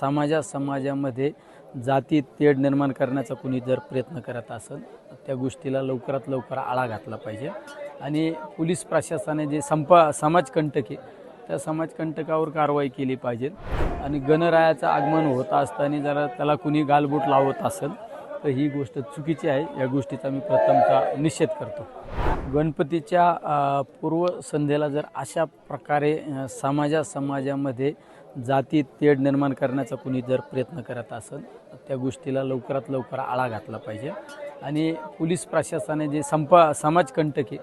समाजा समाजामध्ये जाती तेढ निर्माण करण्याचा कुणी जर प्रयत्न करत असेल त्या गोष्टीला लवकरात लवकर आळा घातला पाहिजे. आणि पोलीस प्रशासनाने जे संपा समाजकंटके त्या समाजकंटकावर कारवाई केली पाहिजे. आणि गणरायाचं आगमन होत असताना जरा त्याला कुणी गालबोट लावत असेल तर ही गोष्ट चुकीची आहे. या गोष्टीचा मी प्रथमचा निषेध करतो. गणपतीच्या पूर्व पूर्वसंध्येला जर अशा प्रकारे समाजा समाजामध्ये जाती तेढ निर्माण करण्याचा कुणी जर प्रयत्न करत असेल त्या गोष्टीला लवकरात लवकर आळा घातला पाहिजे. आणि पोलीस प्रशासनाने जे संपा समाजकंटके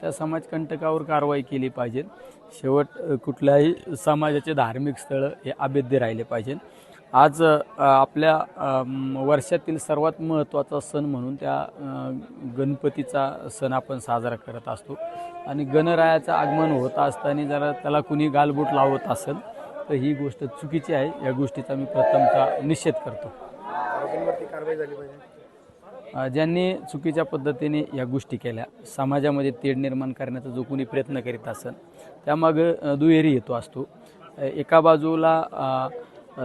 त्या समाजकंटकावर कारवाई केली पाहिजे. शेवट कुठल्याही समाजाचे धार्मिक स्थळं हे अभेद्य राहिले पाहिजे. आज आपल्या वर्षातील सर्वात महत्त्वाचा सण म्हणून त्या गणपतीचा सण आपण साजरा करत असतो. आणि गणरायाचं आगमन होत असताना जरा त्याला कुणी गालबोट लावत असेल तर ही गोष्ट चुकीची आहे. या गोष्टीचा मी प्रथमतः निषेध करतो. ज्यांनी चुकीच्या पद्धतीने या गोष्टी केल्या समाजामध्ये तेढ निर्माण करण्याचा जो कोणी प्रयत्न करीत असेल त्यामागं दुहेरी हेतू असतो. एका बाजूला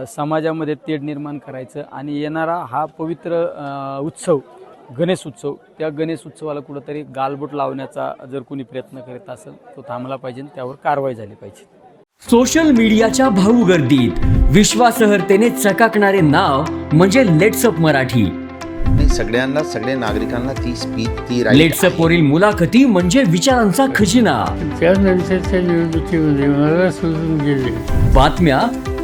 समाजामध्ये तेढ निर्माण करायचं आणि येणारा हा पवित्र उत्सव गणेश उत्सव त्या गणेश उत्सवाला कुठंतरी गालबोट लावण्याचा जर कोणी प्रयत्न करीत असेल तो थांबला पाहिजे त्यावर कारवाई झाली पाहिजे. सोशल मीडियाच्या भाऊ गर्दीत विश्वासहर्तेने चकाकणारे नाव म्हणजे लेट्सअप मराठी. सगळ्यांना सगळ्या नागरिकांना ती स्पीच ती लेट्सअप. वरील मुलाखती म्हणजे विचारांचा खजिना. बातम्या